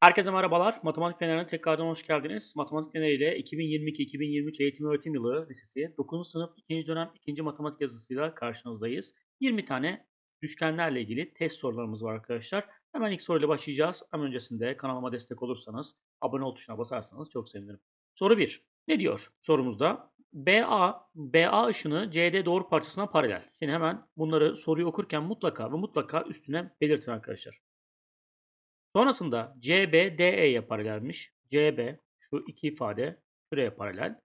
Herkese merhabalar. Matematik Feneri'ne tekrardan hoş geldiniz. Matematik Feneri ile 2022-2023 eğitim öğretim yılı lisesi 9. sınıf 2. dönem 2. matematik yazısıyla karşınızdayız. 20 tane düşgenlerle ilgili test sorularımız var arkadaşlar. Hemen ilk soruyla başlayacağız. Ama öncesinde kanalıma destek olursanız, abone ol tuşuna basarsanız çok sevinirim. Soru 1. Ne diyor sorumuzda? BA, BA ışını CD doğru parçasına paralel. Şimdi hemen bunları soruyu okurken mutlaka ve mutlaka üstüne belirtin arkadaşlar. Sonrasında CB DE'ye paralelmiş. CB şu iki ifade şuraya paralel.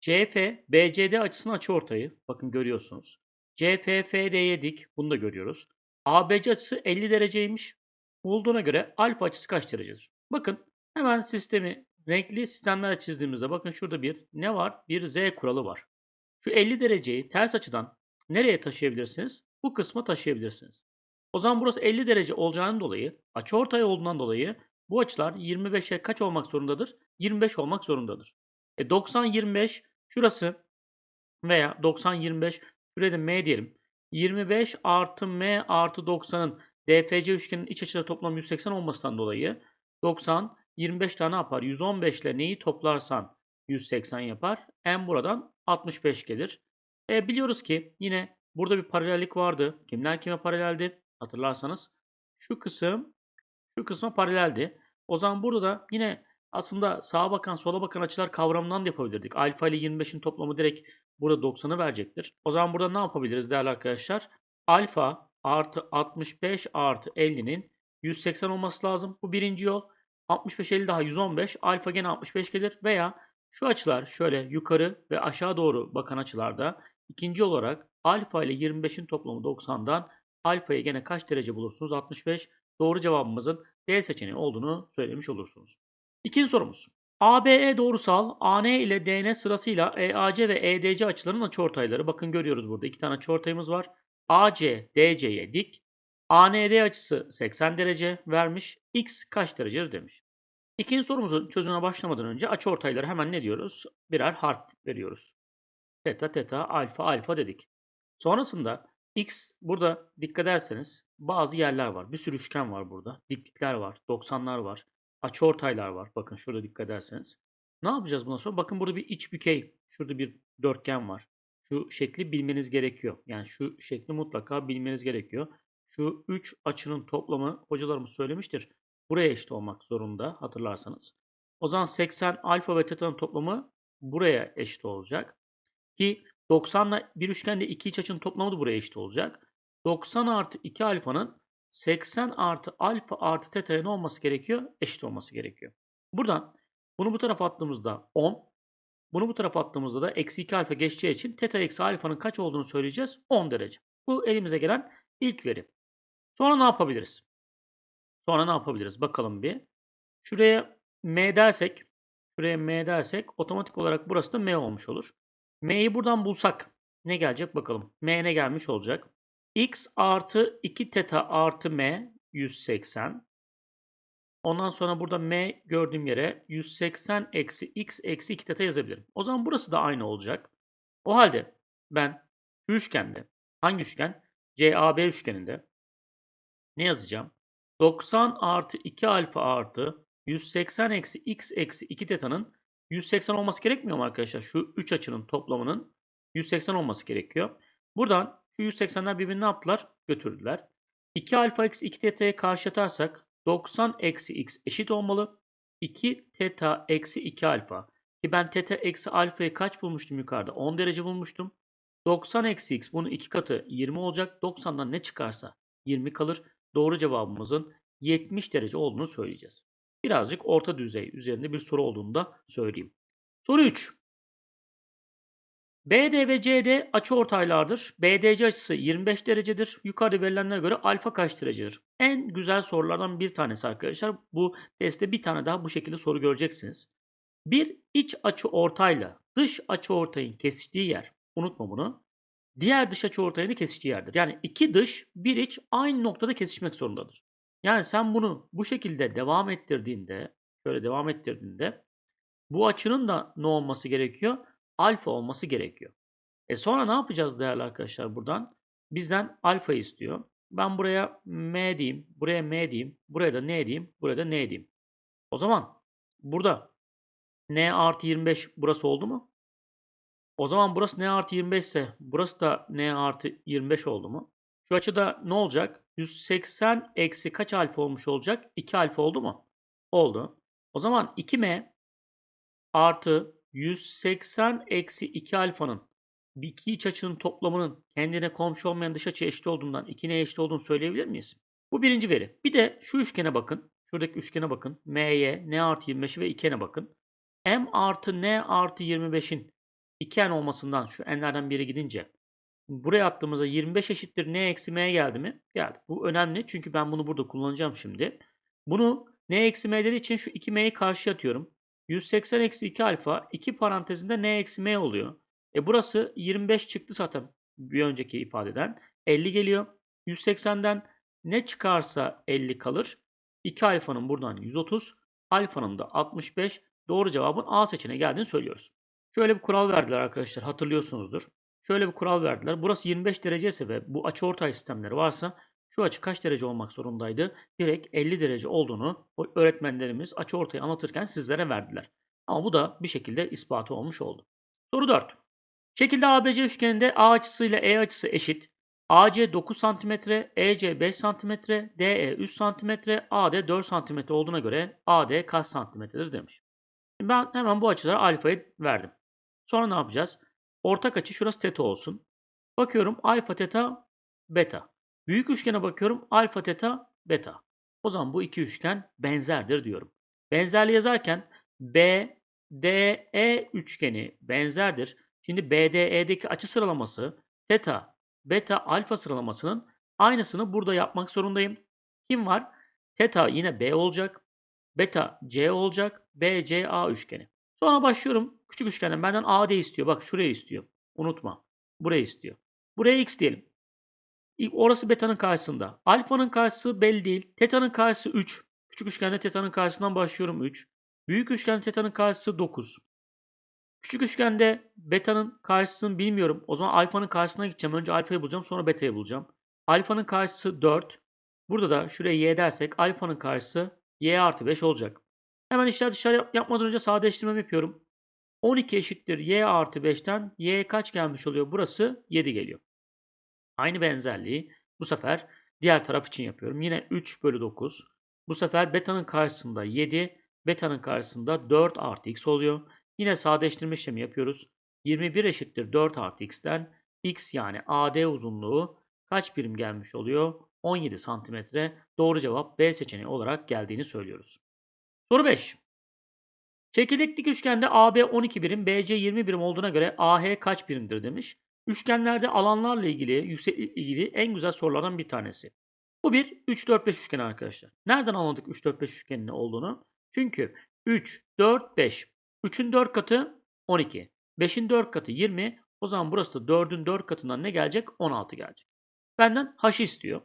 CF BCD açısının açıortayı. Bakın görüyorsunuz. CFFD'ye dik. Bunu da görüyoruz. ABC açısı 50 dereceymiş. Bulduğuna göre alfa açısı kaç derecedir? Bakın hemen sistemi renkli sistemler çizdiğimizde bakın şurada bir ne var? Bir Z kuralı var. Şu 50 dereceyi ters açıdan nereye taşıyabilirsiniz? Bu kısma taşıyabilirsiniz. O zaman burası 50 derece olacağından dolayı, açıortay olduğundan dolayı bu açılar 25'e kaç olmak zorundadır? 25 olmak zorundadır. E 90 25 şurası veya 90 25 şuraya da M diyelim. 25 artı M artı 90'ın DFC üçgenin iç açıları toplam 180 olmasından dolayı 90 25 tane yapar. 115 ile neyi toplarsan 180 yapar. M buradan 65 gelir. E, biliyoruz ki yine burada bir paralellik vardı. Kimler kime paraleldi? Hatırlarsanız şu kısım şu kısma paraleldi. O zaman burada da yine aslında sağa bakan sola bakan açılar kavramından da yapabilirdik. Alfa ile 25'in toplamı direkt burada 90'ı verecektir. O zaman burada ne yapabiliriz değerli arkadaşlar? Alfa artı 65 artı 50'nin 180 olması lazım. Bu birinci yol. 65 50 daha 115. Alfa gene 65 gelir. Veya şu açılar şöyle yukarı ve aşağı doğru bakan açılarda ikinci olarak alfa ile 25'in toplamı 90'dan alfayı gene kaç derece bulursunuz? 65. Doğru cevabımızın D seçeneği olduğunu söylemiş olursunuz. İkinci sorumuz. ABE doğrusal AN ile DN sırasıyla EAC ve EDC açılarının açıortayları. Bakın görüyoruz burada iki tane açıortayımız var. AC DC'ye dik. AND açısı 80 derece vermiş. X kaç derecedir demiş. İkinci sorumuzun çözümüne başlamadan önce açıortayları hemen ne diyoruz? Birer harf veriyoruz. Teta teta alfa alfa dedik. Sonrasında X burada dikkat ederseniz bazı yerler var. Bir sürü üçgen var burada. Diklikler var. 90'lar var. Açıortaylar var. Bakın şurada dikkat ederseniz. Ne yapacağız bundan sonra? Bakın burada bir iç bükey. Şurada bir dörtgen var. Şu şekli bilmeniz gerekiyor. Yani şu şekli mutlaka bilmeniz gerekiyor. Şu üç açının toplamı hocalarımız söylemiştir. Buraya eşit olmak zorunda hatırlarsanız. O zaman 80 alfa ve teta'nın toplamı buraya eşit olacak. Ki 90 ile bir üçgende iki iç açının toplamı da buraya eşit olacak. 90 artı 2 alfanın 80 artı alfa artı teta'ya ne olması gerekiyor? Eşit olması gerekiyor. Buradan bunu bu tarafa attığımızda 10. Bunu bu tarafa attığımızda da eksi 2 alfa geçeceği için teta eksi alfanın kaç olduğunu söyleyeceğiz. 10 derece. Bu elimize gelen ilk veri. Sonra ne yapabiliriz? Sonra ne yapabiliriz? Bakalım bir. Şuraya m dersek, şuraya m dersek otomatik olarak burası da m olmuş olur. M'yi buradan bulsak ne gelecek bakalım. M ne gelmiş olacak? X artı 2 teta artı M 180. Ondan sonra burada M gördüğüm yere 180 eksi X eksi 2 teta yazabilirim. O zaman burası da aynı olacak. O halde ben şu üçgende hangi üçgen? CAB üçgeninde ne yazacağım? 90 artı 2 alfa artı 180 eksi X eksi 2 teta'nın 180 olması gerekmiyor mu arkadaşlar? Şu 3 açının toplamının 180 olması gerekiyor. Buradan şu 180'ler birbirini ne? Götürdüler. 2 alfa eksi 2 teta'ya karşı atarsak 90 eksi x eşit olmalı. 2 teta eksi 2 alfa. Ki ben teta eksi alfayı kaç bulmuştum yukarıda? 10 derece bulmuştum. 90 eksi x bunun 2 katı 20 olacak. 90'dan ne çıkarsa 20 kalır. Doğru cevabımızın 70 derece olduğunu söyleyeceğiz birazcık orta düzey üzerinde bir soru olduğunu da söyleyeyim. Soru 3. BD ve CD açıortaylardır. BDC açısı 25 derecedir. Yukarıda verilenlere göre alfa kaç derecedir? En güzel sorulardan bir tanesi arkadaşlar. Bu testte bir tane daha bu şekilde soru göreceksiniz. Bir iç açı ortayla dış açı ortayın kesiştiği yer. Unutma bunu. Diğer dış açı ortayını kesiştiği yerdir. Yani iki dış, bir iç aynı noktada kesişmek zorundadır. Yani sen bunu bu şekilde devam ettirdiğinde, şöyle devam ettirdiğinde bu açının da ne olması gerekiyor? Alfa olması gerekiyor. E sonra ne yapacağız değerli arkadaşlar buradan? Bizden alfa istiyor. Ben buraya m diyeyim, buraya m diyeyim, buraya da n diyeyim, buraya da n diyeyim. O zaman burada n artı 25 burası oldu mu? O zaman burası n artı 25 ise burası da n artı 25 oldu mu? Şu açıda ne olacak? 180 eksi kaç alfa olmuş olacak? 2 alfa oldu mu? Oldu. O zaman 2m artı 180 eksi 2 alfanın bir iki iç açının toplamının kendine komşu olmayan dış açı eşit olduğundan 2'ne eşit olduğunu söyleyebilir miyiz? Bu birinci veri. Bir de şu üçgene bakın. Şuradaki üçgene bakın. M'ye, N artı 25'i ve 2n'e bakın. M artı N artı 25'in 2n olmasından şu n'lerden biri gidince buraya attığımızda 25 eşittir n eksi m geldi mi? Geldi. Bu önemli çünkü ben bunu burada kullanacağım şimdi. Bunu n eksi m dediği için şu 2m'yi karşıya atıyorum. 180 eksi 2 alfa 2 parantezinde n eksi m oluyor. E burası 25 çıktı zaten bir önceki ifadeden. 50 geliyor. 180'den ne çıkarsa 50 kalır. 2 alfanın buradan 130, alfanın da 65. Doğru cevabın A seçeneği geldiğini söylüyoruz. Şöyle bir kural verdiler arkadaşlar hatırlıyorsunuzdur. Şöyle bir kural verdiler. Burası 25 derece ise ve bu açıortay sistemleri varsa şu açı kaç derece olmak zorundaydı? Direkt 50 derece olduğunu öğretmenlerimiz açıortayı anlatırken sizlere verdiler. Ama bu da bir şekilde ispatı olmuş oldu. Soru 4. Şekilde ABC üçgeninde A açısıyla E açısı eşit. AC 9 cm, EC 5 cm, DE 3 cm, AD 4 cm olduğuna göre AD kaç santimetredir demiş. Ben hemen bu açılara alfayı verdim. Sonra ne yapacağız? Ortak açı şurası teta olsun. Bakıyorum alfa teta beta. Büyük üçgene bakıyorum alfa teta beta. O zaman bu iki üçgen benzerdir diyorum. Benzerliği yazarken BDE üçgeni benzerdir. Şimdi BDE'deki açı sıralaması teta beta alfa sıralamasının aynısını burada yapmak zorundayım. Kim var? Teta yine B olacak. Beta C olacak. BCA üçgeni. Sonra başlıyorum. Küçük üçgenden benden AD istiyor. Bak şuraya istiyor. Unutma. Buraya istiyor. Buraya X diyelim. Orası beta'nın karşısında. Alfa'nın karşısı belli değil. Teta'nın karşısı 3. Küçük üçgende teta'nın karşısından başlıyorum 3. Büyük üçgende teta'nın karşısı 9. Küçük üçgende beta'nın karşısını bilmiyorum. O zaman alfanın karşısına gideceğim. Önce alfayı bulacağım sonra beta'yı bulacağım. Alfanın karşısı 4. Burada da şuraya y dersek alfanın karşısı y artı 5 olacak. Hemen işler dışarı yapmadan önce sadeleştirmemi yapıyorum. 12 eşittir y artı 5'ten y kaç gelmiş oluyor? Burası 7 geliyor. Aynı benzerliği bu sefer diğer taraf için yapıyorum. Yine 3 bölü 9. Bu sefer beta'nın karşısında 7, beta'nın karşısında 4 artı x oluyor. Yine sadeleştirme işlemi yapıyoruz. 21 eşittir 4 artı x'ten x yani AD uzunluğu kaç birim gelmiş oluyor? 17 santimetre. Doğru cevap B seçeneği olarak geldiğini söylüyoruz. Soru 5. Şekildeki dik üçgende AB 12 birim, BC 20 birim olduğuna göre AH kaç birimdir demiş. Üçgenlerde alanlarla ilgili, yükseklikle ilgili en güzel sorulardan bir tanesi. Bu bir 3 4 5 üçgeni arkadaşlar. Nereden anladık 3 4 5 üçgenin ne olduğunu? Çünkü 3 4 5 3'ün 4 katı 12. 5'in 4 katı 20. O zaman burası da 4'ün 4 katından ne gelecek? 16 gelecek. Benden h istiyor.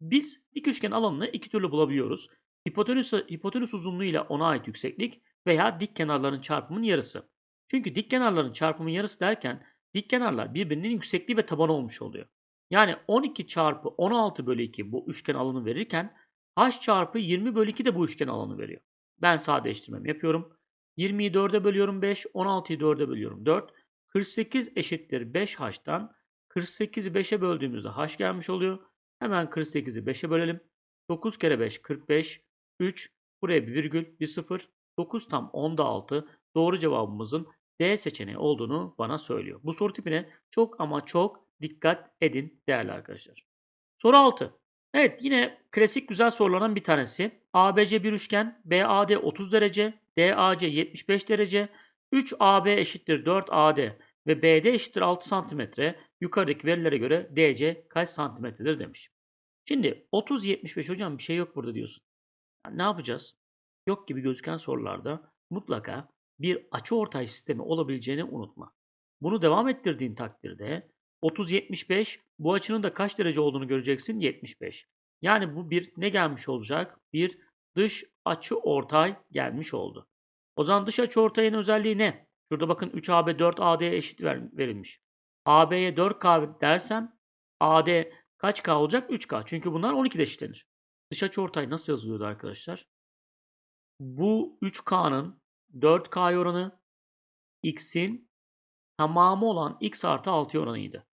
Biz dik üçgen alanını iki türlü bulabiliyoruz. Hipotenüs, hipotenüs uzunluğu ile ona ait yükseklik veya dik kenarların çarpımının yarısı. Çünkü dik kenarların çarpımının yarısı derken dik kenarlar birbirinin yüksekliği ve tabanı olmuş oluyor. Yani 12 çarpı 16 bölü 2 bu üçgen alanı verirken h çarpı 20 bölü 2 de bu üçgen alanı veriyor. Ben sadeleştirmemi yapıyorum. 20'yi 4'e bölüyorum 5, 16'yı 4'e bölüyorum 4. 48 eşittir 5h'tan 48'i 5'e böldüğümüzde h gelmiş oluyor. Hemen 48'i 5'e bölelim. 9 kere 5 45. 3 buraya bir virgül bir sıfır. 9 tam 10'da 6. Doğru cevabımızın D seçeneği olduğunu bana söylüyor. Bu soru tipine çok ama çok dikkat edin değerli arkadaşlar. Soru 6. Evet yine klasik güzel sorulardan bir tanesi. ABC bir üçgen, BAD 30 derece, DAC 75 derece, 3AB eşittir 4AD ve BD eşittir 6 santimetre. Yukarıdaki verilere göre DC kaç santimetredir demiş. Şimdi 30-75 hocam bir şey yok burada diyorsun. Yani ne yapacağız? Yok gibi gözüken sorularda mutlaka bir açı ortay sistemi olabileceğini unutma. Bunu devam ettirdiğin takdirde 30-75 bu açının da kaç derece olduğunu göreceksin 75. Yani bu bir ne gelmiş olacak? Bir dış açı ortay gelmiş oldu. O zaman dış açı ortayın özelliği ne? Şurada bakın 3AB 4AD'ye eşit ver, verilmiş. AB'ye 4K dersem AD kaç K olacak? 3K. Çünkü bunlar 12'de eşitlenir. Dış açı ortay nasıl yazılıyordu arkadaşlar? Bu 3K'nın 4K oranı X'in tamamı olan X artı 6 oranıydı.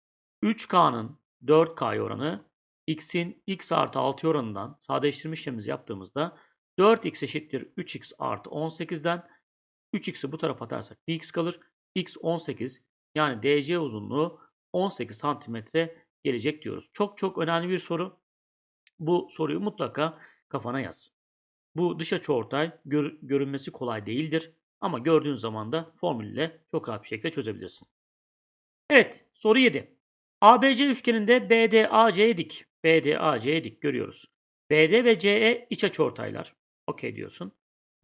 3K'nın 4K oranı X'in X artı 6 oranından sadeleştirme işlemimizi yaptığımızda 4X eşittir 3X artı 18'den 3X'i bu tarafa atarsak 1X kalır. X 18 yani DC uzunluğu 18 santimetre gelecek diyoruz. Çok çok önemli bir soru. Bu soruyu mutlaka kafana yaz. Bu dış açıortay gör, görünmesi kolay değildir. Ama gördüğün zaman da formülle çok rahat bir şekilde çözebilirsin. Evet soru 7. ABC üçgeninde BDAC'ye dik. BDAC'ye dik görüyoruz. BD ve CE iç açıortaylar. Okey diyorsun.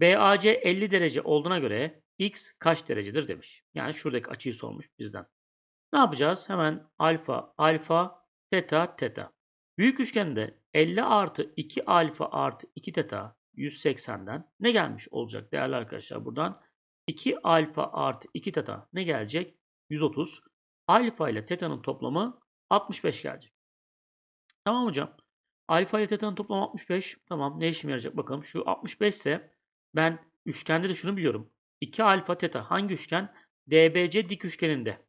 BAC 50 derece olduğuna göre X kaç derecedir demiş. Yani şuradaki açıyı sormuş bizden. Ne yapacağız? Hemen alfa, alfa, teta, teta. Büyük üçgende 50 artı 2 alfa artı 2 teta 180'den ne gelmiş olacak değerli arkadaşlar buradan? 2 alfa artı 2 teta ne gelecek? 130. Alfa ile teta'nın toplamı 65 gelecek. Tamam hocam. Alfa ile teta'nın toplamı 65. Tamam ne işime yarayacak bakalım. Şu 65 ise ben üçgende de şunu biliyorum. 2 alfa teta hangi üçgen? DBC dik üçgeninde.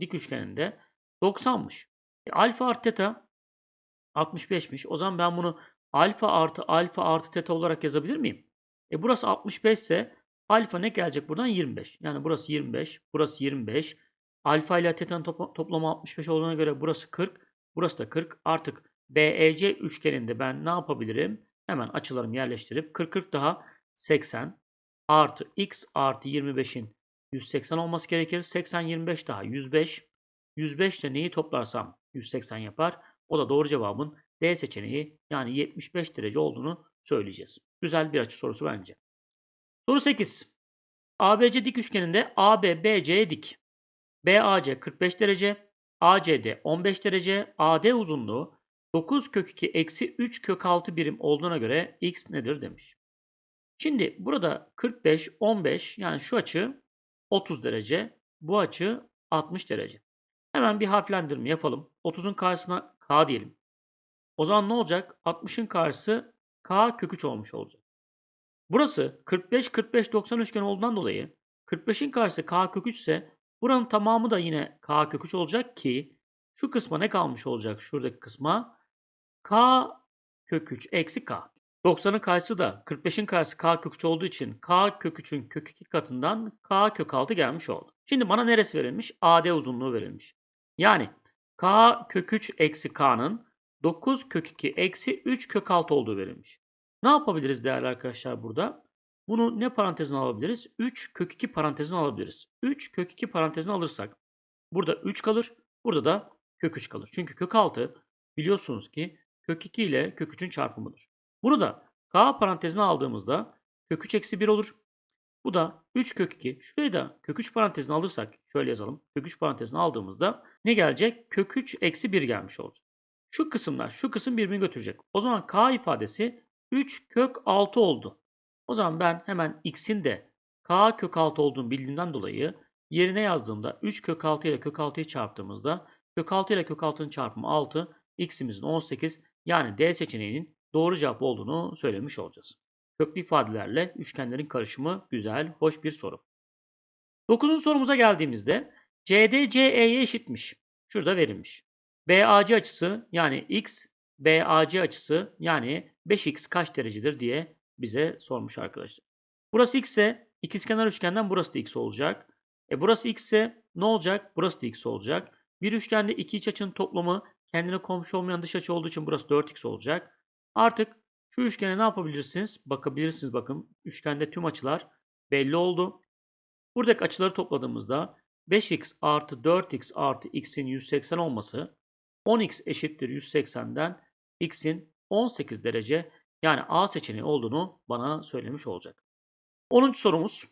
Dik üçgeninde 90'mış. E, alfa artı teta 65'miş. O zaman ben bunu alfa artı alfa artı teta olarak yazabilir miyim? E burası 65 ise alfa ne gelecek buradan? 25. Yani burası 25, burası 25. Alfa ile teta'nın topla- toplamı 65 olduğuna göre burası 40, burası da 40. Artık BEC üçgeninde ben ne yapabilirim? Hemen açılarımı yerleştirip 40 40 daha 80 artı x artı 25'in 180 olması gerekir. 80 25 daha 105. 105 ile neyi toplarsam 180 yapar. O da doğru cevabın D seçeneği yani 75 derece olduğunu söyleyeceğiz. Güzel bir açı sorusu bence. Soru 8. ABC dik üçgeninde AB BC'ye dik. BAC 45 derece, ACD 15 derece, AD uzunluğu 9 kök 2 eksi 3 kök 6 birim olduğuna göre x nedir demiş. Şimdi burada 45, 15 yani şu açı 30 derece, bu açı 60 derece. Hemen bir harflendirme yapalım. 30'un karşısına k diyelim. O zaman ne olacak? 60'ın karşısı k kök 3 olmuş olacak. Burası 45 45 90 üçgen olduğundan dolayı 45'in karşısı k kök 3 ise buranın tamamı da yine k kök 3 olacak ki şu kısma ne kalmış olacak şuradaki kısma? k kök 3 eksi k. 90'ın karşısı da 45'in karşısı k kök 3 olduğu için k kök 3'ün kök 2 katından k kök 6 gelmiş oldu. Şimdi bana neresi verilmiş? AD uzunluğu verilmiş. Yani k kök 3 eksi k'nın 9 kök 2 eksi 3 kök 6 olduğu verilmiş. Ne yapabiliriz değerli arkadaşlar burada? Bunu ne parantezine alabiliriz? 3 kök 2 parantezine alabiliriz. 3 kök 2 parantezine alırsak burada 3 kalır. Burada da kök 3 kalır. Çünkü kök 6 biliyorsunuz ki kök 2 ile kök 3'ün çarpımıdır. Bunu da k parantezine aldığımızda kök 3 eksi 1 olur. Bu da 3 kök 2. Şurayı da kök 3 parantezine alırsak şöyle yazalım. Kök 3 parantezine aldığımızda ne gelecek? Kök 3 eksi 1 gelmiş olacak. Şu kısımlar şu kısım birbirini götürecek. O zaman k ifadesi 3 kök 6 oldu. O zaman ben hemen x'in de k kök 6 olduğunu bildiğimden dolayı yerine yazdığımda 3 kök 6 ile kök 6'yı çarptığımızda kök 6 ile kök 6'nın çarpımı 6, x'imizin 18 yani D seçeneğinin doğru cevap olduğunu söylemiş olacağız. Köklü ifadelerle üçgenlerin karışımı güzel, hoş bir soru. 9. sorumuza geldiğimizde CD CE'ye eşitmiş. Şurada verilmiş. BAC açısı yani x, BAC açısı yani 5x kaç derecedir diye bize sormuş arkadaşlar. Burası x ise ikizkenar üçgenden burası da x olacak. E burası x ise ne olacak? Burası da x olacak. Bir üçgende iki iç açının toplamı kendine komşu olmayan dış açı olduğu için burası 4x olacak. Artık şu üçgene ne yapabilirsiniz? Bakabilirsiniz bakın. Üçgende tüm açılar belli oldu. Buradaki açıları topladığımızda 5x artı 4x artı x'in 180 olması 10x eşittir 180'den x'in 18 derece yani A seçeneği olduğunu bana söylemiş olacak. 10. sorumuz.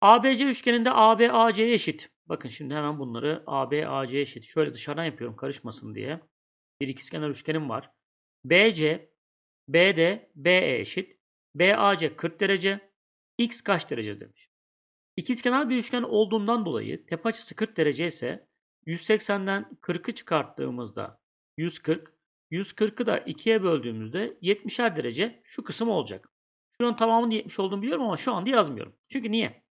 ABC üçgeninde AB AC'ye eşit. Bakın şimdi hemen bunları AB AC'ye eşit. Şöyle dışarıdan yapıyorum karışmasın diye. Bir ikizkenar üçgenim var. BC BD BE eşit. BAC 40 derece. X kaç derece demiş. İkizkenar bir üçgen olduğundan dolayı tepe açısı 40 derece ise 180'den 40'ı çıkarttığımızda 140, 140'ı da 2'ye böldüğümüzde 70'er derece şu kısım olacak. Şuranın tamamının 70 olduğunu biliyorum ama şu anda yazmıyorum. Çünkü niye?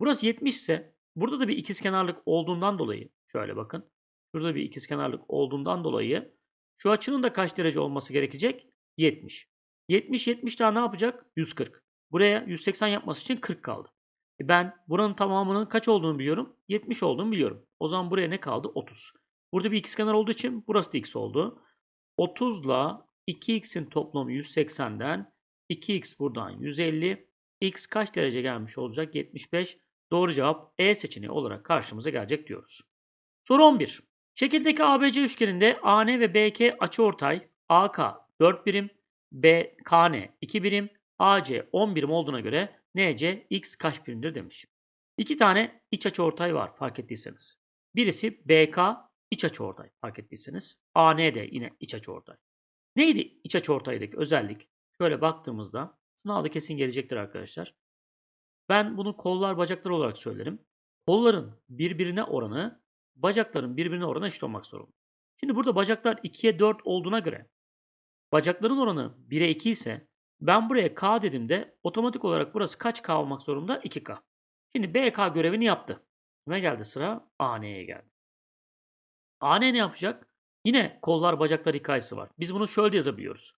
Burası 70 ise burada da bir ikizkenarlık olduğundan dolayı şöyle bakın. Şurada bir ikizkenarlık olduğundan dolayı şu açının da kaç derece olması gerekecek? 70. 70 70 daha ne yapacak? 140. Buraya 180 yapması için 40 kaldı. E ben buranın tamamının kaç olduğunu biliyorum. 70 olduğunu biliyorum. O zaman buraya ne kaldı? 30. Burada bir ikizkenar olduğu için burası da x oldu. 30 ile 2x'in toplamı 180'den 2x buradan 150. x kaç derece gelmiş olacak? 75. Doğru cevap E seçeneği olarak karşımıza gelecek diyoruz. Soru 11. Şekildeki ABC üçgeninde AN ve BK açıortay AK 4 birim, BKN 2 birim, AC 10 birim olduğuna göre NC x kaç birimdir demiş. İki tane iç açıortay var fark ettiyseniz. Birisi BK iç açıortay fark ettiyseniz. AN de yine iç açıortay. Neydi iç açıortaydaki özellik? Şöyle baktığımızda sınavda kesin gelecektir arkadaşlar. Ben bunu kollar bacaklar olarak söylerim. Kolların birbirine oranı bacakların birbirine oranı eşit olmak zorunda. Şimdi burada bacaklar 2'ye 4 olduğuna göre bacakların oranı 1'e 2 ise ben buraya K dediğimde otomatik olarak burası kaç K olmak zorunda? 2K. Şimdi BK görevini yaptı. Kime geldi sıra? AN'ye geldi. AN ne yapacak? Yine kollar bacaklar hikayesi var. Biz bunu şöyle yazabiliyoruz.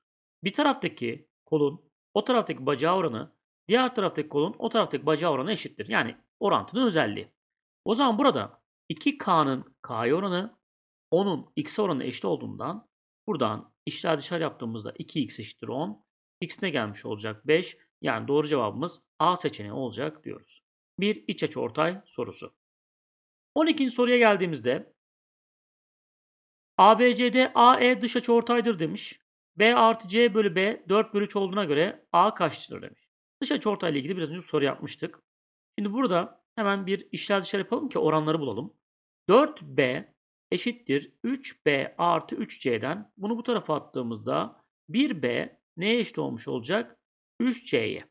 Bir taraftaki kolun o taraftaki bacağı oranı diğer taraftaki kolun o taraftaki bacağı oranı eşittir. Yani orantının özelliği. O zaman burada 2K'nın K'ya oranı 10'un X'e oranı eşit olduğundan buradan işler dışarı yaptığımızda 2X eşittir 10. X ne gelmiş olacak? 5. Yani doğru cevabımız A seçeneği olacak diyoruz. Bir iç açı ortay sorusu. 12. soruya geldiğimizde ABCD AE dış açı ortaydır demiş. B artı C bölü B 4 bölü 3 olduğuna göre A kaçtır demiş. Dış açı ortayla ilgili biraz önce bir soru yapmıştık. Şimdi burada hemen bir işler dışarı yapalım ki oranları bulalım. 4B eşittir 3B artı 3C'den bunu bu tarafa attığımızda 1B neye eşit olmuş olacak? 3C'ye.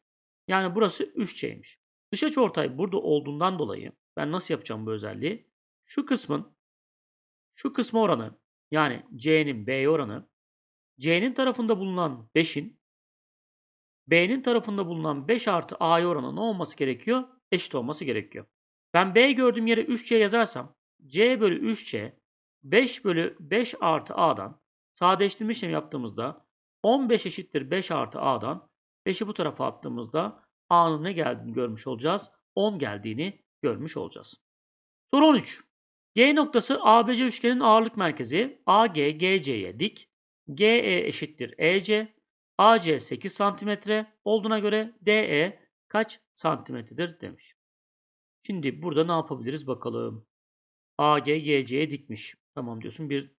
Yani burası 3C'ymiş. Dış açı ortay burada olduğundan dolayı ben nasıl yapacağım bu özelliği? Şu kısmın şu kısmı oranı yani C'nin B'ye oranı C'nin tarafında bulunan 5'in B'nin tarafında bulunan 5 artı A'ya oranı ne olması gerekiyor? Eşit olması gerekiyor. Ben B gördüğüm yere 3C yazarsam C bölü 3C 5 bölü 5 artı A'dan sadeleştirme işlemi yaptığımızda 15 eşittir 5 artı A'dan 5'i bu tarafa attığımızda A'nın ne geldiğini görmüş olacağız. 10 geldiğini görmüş olacağız. Soru 13. G noktası ABC üçgenin ağırlık merkezi AG GC'ye dik. GE eşittir EC. AC 8 cm olduğuna göre DE kaç santimetredir demiş. Şimdi burada ne yapabiliriz bakalım. AG GC'ye dikmiş. Tamam diyorsun bir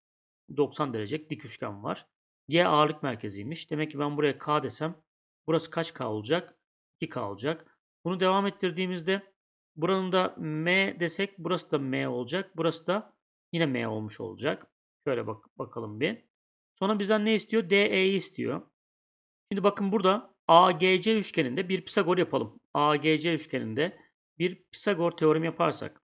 90 derecelik dik üçgen var. G ağırlık merkeziymiş. Demek ki ben buraya K desem burası kaç K olacak? 2K olacak. Bunu devam ettirdiğimizde buranın da M desek burası da M olacak. Burası da yine M olmuş olacak. Şöyle bak bakalım bir. Sonra bizden ne istiyor? DE'yi istiyor. Şimdi bakın burada AGC üçgeninde bir Pisagor yapalım. AGC üçgeninde bir Pisagor teoremi yaparsak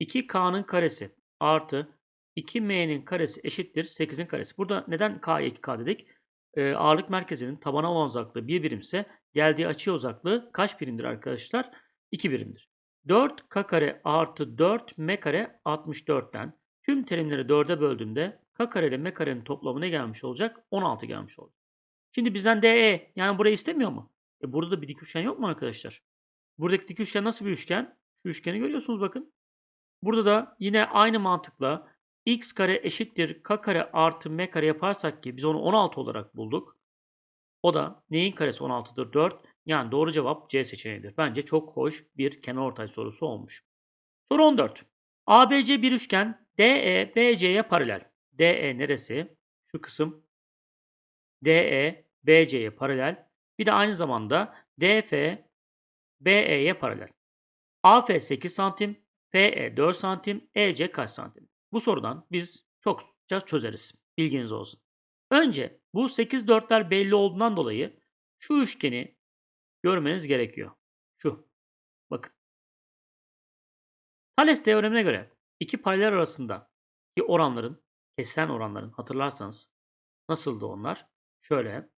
2K'nın karesi artı 2M'nin karesi eşittir 8'in karesi. Burada neden K'ya 2K dedik? Ee, ağırlık merkezinin tabana olan uzaklığı 1 birimse geldiği açı uzaklığı kaç birimdir arkadaşlar? 2 birimdir. 4K kare artı 4M kare 64'ten tüm terimleri 4'e böldüğümde K kare ile M karenin toplamı ne gelmiş olacak? 16 gelmiş olacak. Şimdi bizden DE yani burayı istemiyor mu? E burada da bir dik üçgen yok mu arkadaşlar? Buradaki dik üçgen nasıl bir üçgen? Şu üçgeni görüyorsunuz bakın. Burada da yine aynı mantıkla x kare eşittir k kare artı m kare yaparsak ki biz onu 16 olarak bulduk. O da neyin karesi 16'dır? 4. Yani doğru cevap C seçeneğidir. Bence çok hoş bir kenarortay sorusu olmuş. Soru 14. ABC bir üçgen DE BC'ye paralel. DE neresi? Şu kısım. DE BC'ye paralel. Bir de aynı zamanda DF BE'ye paralel. AF 8 santim, FE 4 santim, EC kaç santim? Bu sorudan biz çokça çözeriz. Bilginiz olsun. Önce bu 8 dörtler belli olduğundan dolayı şu üçgeni görmeniz gerekiyor. Şu. Bakın. Thales teoremine göre iki paralel arasında ki oranların, kesen oranların hatırlarsanız nasıldı onlar? Şöyle.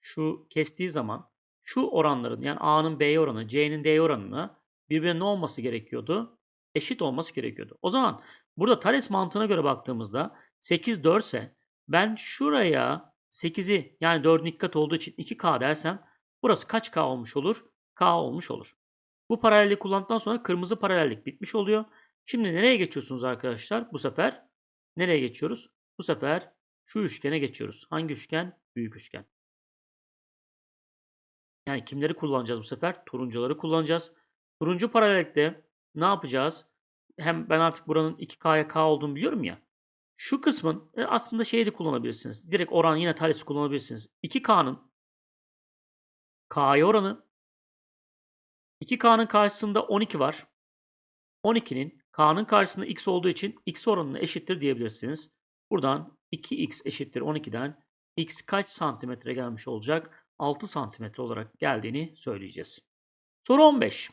Şu kestiği zaman şu oranların yani A'nın B'ye oranı, C'nin D'ye oranına birbirine ne olması gerekiyordu? Eşit olması gerekiyordu. O zaman burada Thales mantığına göre baktığımızda 8 4 ise ben şuraya 8'i yani 4'ün iki katı olduğu için 2K dersem burası kaç K olmuş olur? K olmuş olur. Bu paralelliği kullandıktan sonra kırmızı paralellik bitmiş oluyor. Şimdi nereye geçiyorsunuz arkadaşlar? Bu sefer nereye geçiyoruz? Bu sefer şu üçgene geçiyoruz. Hangi üçgen? Büyük üçgen. Yani kimleri kullanacağız bu sefer? Turuncuları kullanacağız. Turuncu paralellikte ne yapacağız? Hem ben artık buranın 2K'ya K olduğunu biliyorum ya. Şu kısmın e, aslında şeyi de kullanabilirsiniz. Direkt oran yine Thales'i kullanabilirsiniz. 2K'nın K'ya oranı 2K'nın karşısında 12 var. 12'nin K'nın karşısında X olduğu için X oranına eşittir diyebilirsiniz. Buradan 2X eşittir 12'den X kaç santimetre gelmiş olacak? 6 santimetre olarak geldiğini söyleyeceğiz. Soru 15.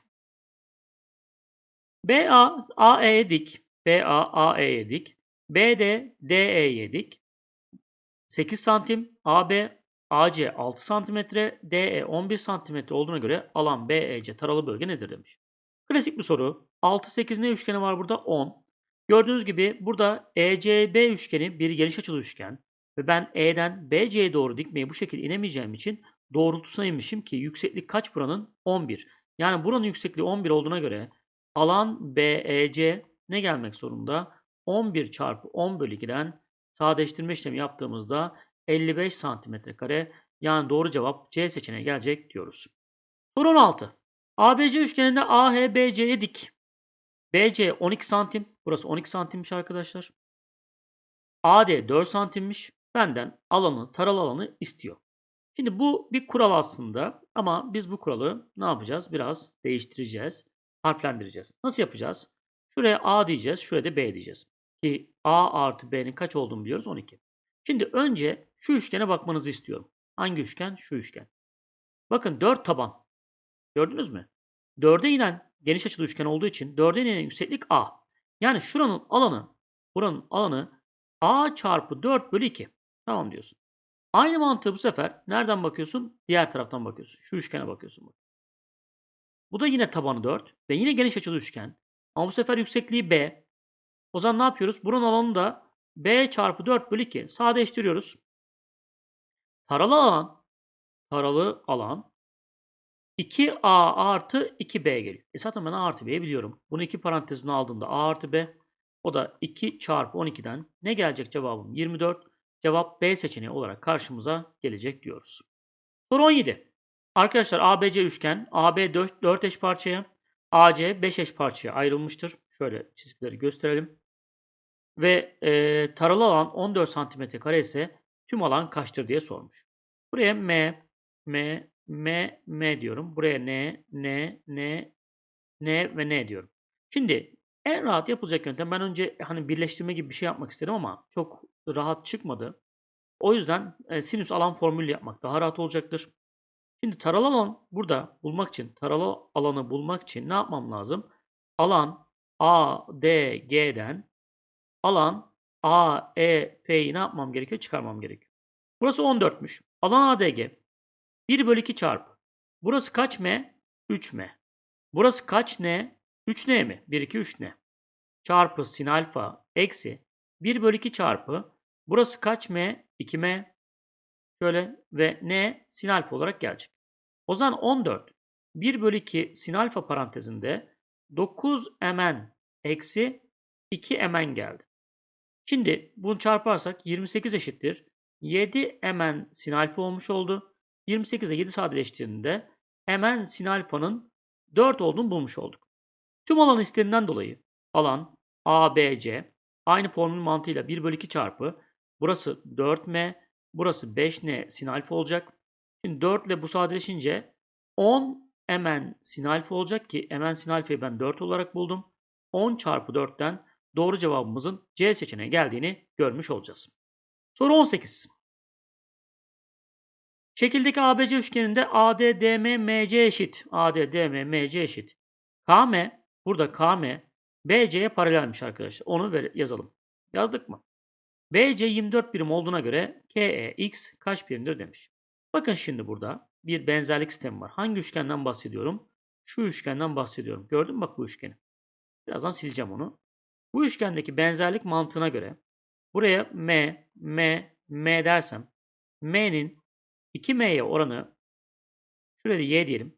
BA AE'ye dik. BA AE'ye dik. BD DE'ye dik. 8 santim. AB AC 6 santimetre. DE 11 santimetre olduğuna göre alan BEC taralı bölge nedir demiş. Klasik bir soru. 6 8 ne üçgeni var burada? 10. Gördüğünüz gibi burada ECB üçgeni bir geniş açılı üçgen ve ben E'den BC'ye doğru dikmeyi bu şekilde inemeyeceğim için doğrultusuna inmişim ki yükseklik kaç buranın? 11. Yani buranın yüksekliği 11 olduğuna göre alan BEC ne gelmek zorunda? 11 çarpı 10 bölü 2'den sadeleştirme işlemi yaptığımızda 55 santimetre kare yani doğru cevap C seçeneği gelecek diyoruz. Soru 16. ABC üçgeninde AH BC'ye dik. BC 12 santim. Burası 12 santimmiş arkadaşlar. AD 4 santimmiş. Benden alanı, taralı alanı istiyor. Şimdi bu bir kural aslında ama biz bu kuralı ne yapacağız? Biraz değiştireceğiz. Harflendireceğiz. Nasıl yapacağız? Şuraya A diyeceğiz, şuraya da B diyeceğiz. Ki A artı B'nin kaç olduğunu biliyoruz 12. Şimdi önce şu üçgene bakmanızı istiyorum. Hangi üçgen? Şu üçgen. Bakın 4 taban. Gördünüz mü? 4'e inen geniş açılı üçgen olduğu için 4'e inen yükseklik A. Yani şuranın alanı, buranın alanı A çarpı 4 bölü 2. Tamam diyorsun. Aynı mantığı bu sefer nereden bakıyorsun? Diğer taraftan bakıyorsun. Şu üçgene bakıyorsun. Bu da yine tabanı 4 ve yine geniş açılı üçgen. Ama bu sefer yüksekliği B. O zaman ne yapıyoruz? Buranın alanı da B çarpı 4 bölü 2. Sadeleştiriyoruz. Taralı alan, taralı alan 2A artı 2B geliyor. E zaten ben A artı B'yi biliyorum. Bunu iki parantezine aldığımda A artı B o da 2 çarpı 12'den ne gelecek cevabım? 24. Cevap B seçeneği olarak karşımıza gelecek diyoruz. Soru 17. Arkadaşlar ABC üçgen AB 4, 4 eş parçaya AC 5 eş parçaya ayrılmıştır. Şöyle çizgileri gösterelim. Ve e, taralı alan 14 santimetre kare ise tüm alan kaçtır diye sormuş. Buraya M, M, M, M diyorum. Buraya N, N, N, N ve N diyorum. Şimdi en rahat yapılacak yöntem ben önce hani birleştirme gibi bir şey yapmak istedim ama çok rahat çıkmadı. O yüzden e, sinüs alan formülü yapmak daha rahat olacaktır. Şimdi taralı alan burada bulmak için, taralı alanı bulmak için ne yapmam lazım? Alan A, D, G'den alan A, E, F'yi ne yapmam gerekiyor? Çıkarmam gerekiyor. Burası 14'müş. Alan ADG. 1 bölü 2 çarpı. Burası kaç M? 3 M. Burası kaç N? 3 N mi? 1, 2, 3 N. Çarpı sin alfa eksi 1 bölü 2 çarpı. Burası kaç M? 2 M. Şöyle ve N sin alfa olarak gelecek. O zaman 14. 1 bölü 2 sin alfa parantezinde 9 mn eksi 2 mn geldi. Şimdi bunu çarparsak 28 eşittir. 7 mn sin alfa olmuş oldu. 28'e 7 sadeleştiğinde mn sin alfanın 4 olduğunu bulmuş olduk. Tüm alan istenilen dolayı alan ABC aynı formül mantığıyla 1 bölü 2 çarpı burası 4m burası 5n sin alfa olacak. Şimdi 4 ile bu sadeleşince 10 mn sin alfa olacak ki mn sin alfayı ben 4 olarak buldum. 10 çarpı 4'ten doğru cevabımızın C seçeneği geldiğini görmüş olacağız. Soru 18. Şekildeki ABC üçgeninde AD, DM, MC eşit. AD, DM, MC eşit. KM, burada KM, BC'ye paralelmiş arkadaşlar. Onu yazalım. Yazdık mı? BC 24 birim olduğuna göre KE, X kaç birimdir demiş. Bakın şimdi burada. bir benzerlik sistemi var. Hangi üçgenden bahsediyorum? Şu üçgenden bahsediyorum. Gördün mü bak bu üçgeni. Birazdan sileceğim onu. Bu üçgendeki benzerlik mantığına göre buraya m, m, m dersem m'nin 2m'ye oranı şurada y diyelim.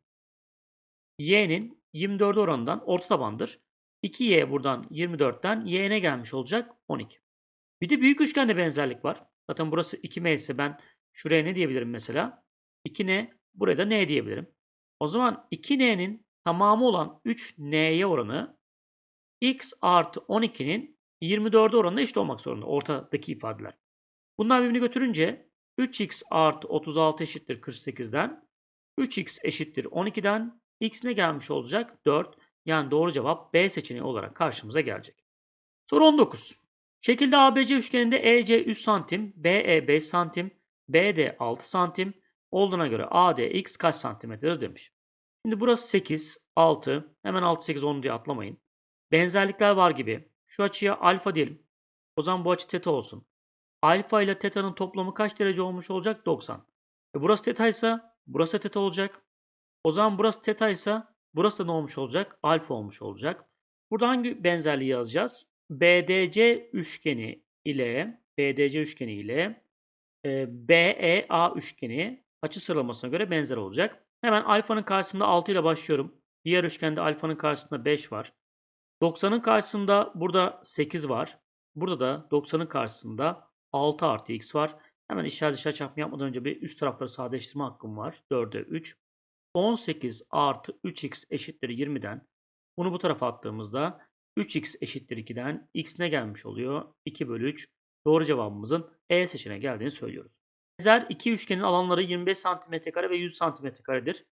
y'nin 24 oranından orta tabandır. 2y buradan 24'ten y'ne gelmiş olacak 12. Bir de büyük üçgende benzerlik var. Zaten burası 2m ise ben şuraya ne diyebilirim mesela? 2n buraya da n diyebilirim. O zaman 2n'nin tamamı olan 3n'ye oranı x artı 12'nin 24'e oranına eşit olmak zorunda ortadaki ifadeler. Bunlar birbirini götürünce 3x artı 36 eşittir 48'den 3x eşittir 12'den x ne gelmiş olacak? 4. Yani doğru cevap B seçeneği olarak karşımıza gelecek. Soru 19. Şekilde ABC üçgeninde EC 3 santim, BE 5 santim, BD 6 santim olduğuna göre AD x kaç santimetredir demiş. Şimdi burası 8, 6. Hemen 6, 8, 10 diye atlamayın. Benzerlikler var gibi. Şu açıya alfa diyelim. O zaman bu açı teta olsun. Alfa ile teta'nın toplamı kaç derece olmuş olacak? 90. E burası teta ise burası teta olacak. O zaman burası teta ise burası da ne olmuş olacak? Alfa olmuş olacak. Burada hangi benzerliği yazacağız? BDC üçgeni ile BDC üçgeni ile e, BEA üçgeni açı sıralamasına göre benzer olacak. Hemen alfanın karşısında 6 ile başlıyorum. Diğer üçgende alfanın karşısında 5 var. 90'ın karşısında burada 8 var. Burada da 90'ın karşısında 6 artı x var. Hemen işler dışarı çarpma yapmadan önce bir üst tarafları sadeleştirme hakkım var. 4'e 3. 18 artı 3x eşittir 20'den bunu bu tarafa attığımızda 3x eşittir 2'den x ne gelmiş oluyor? 2 bölü 3. Doğru cevabımızın E seçeneğine geldiğini söylüyoruz. Benzer iki üçgenin alanları 25 cm ve 100 cm'dir.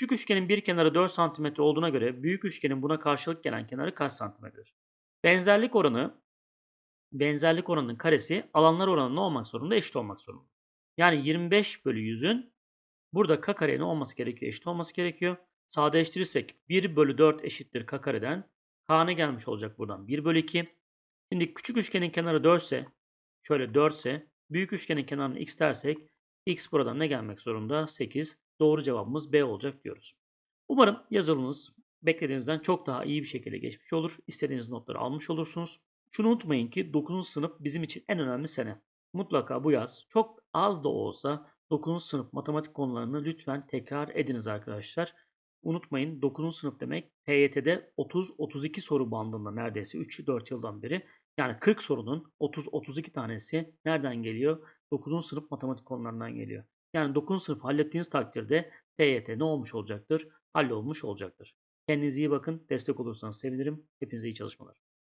Küçük üçgenin bir kenarı 4 cm olduğuna göre büyük üçgenin buna karşılık gelen kenarı kaç santimetredir? Benzerlik oranı benzerlik oranının karesi alanlar oranına olmak zorunda eşit olmak zorunda. Yani 25 bölü 100'ün burada k kare ne olması gerekiyor? Eşit olması gerekiyor. Sadeleştirirsek 1 bölü 4 eşittir k kareden. K ne gelmiş olacak buradan? 1 bölü 2. Şimdi küçük üçgenin kenarı 4 ise şöyle 4 ise büyük üçgenin kenarına x dersek x buradan ne gelmek zorunda? 8. Doğru cevabımız B olacak diyoruz. Umarım yazılınız beklediğinizden çok daha iyi bir şekilde geçmiş olur. İstediğiniz notları almış olursunuz. Şunu unutmayın ki 9. sınıf bizim için en önemli sene. Mutlaka bu yaz çok az da olsa 9. sınıf matematik konularını lütfen tekrar ediniz arkadaşlar. Unutmayın 9. sınıf demek TYT'de 30-32 soru bandında neredeyse 3-4 yıldan beri. Yani 40 sorunun 30-32 tanesi nereden geliyor? 9. sınıf matematik konularından geliyor. Yani 9. sınıf hallettiğiniz takdirde TYT ne olmuş olacaktır? Hallolmuş olacaktır. Kendinize iyi bakın. Destek olursanız sevinirim. Hepinize iyi çalışmalar.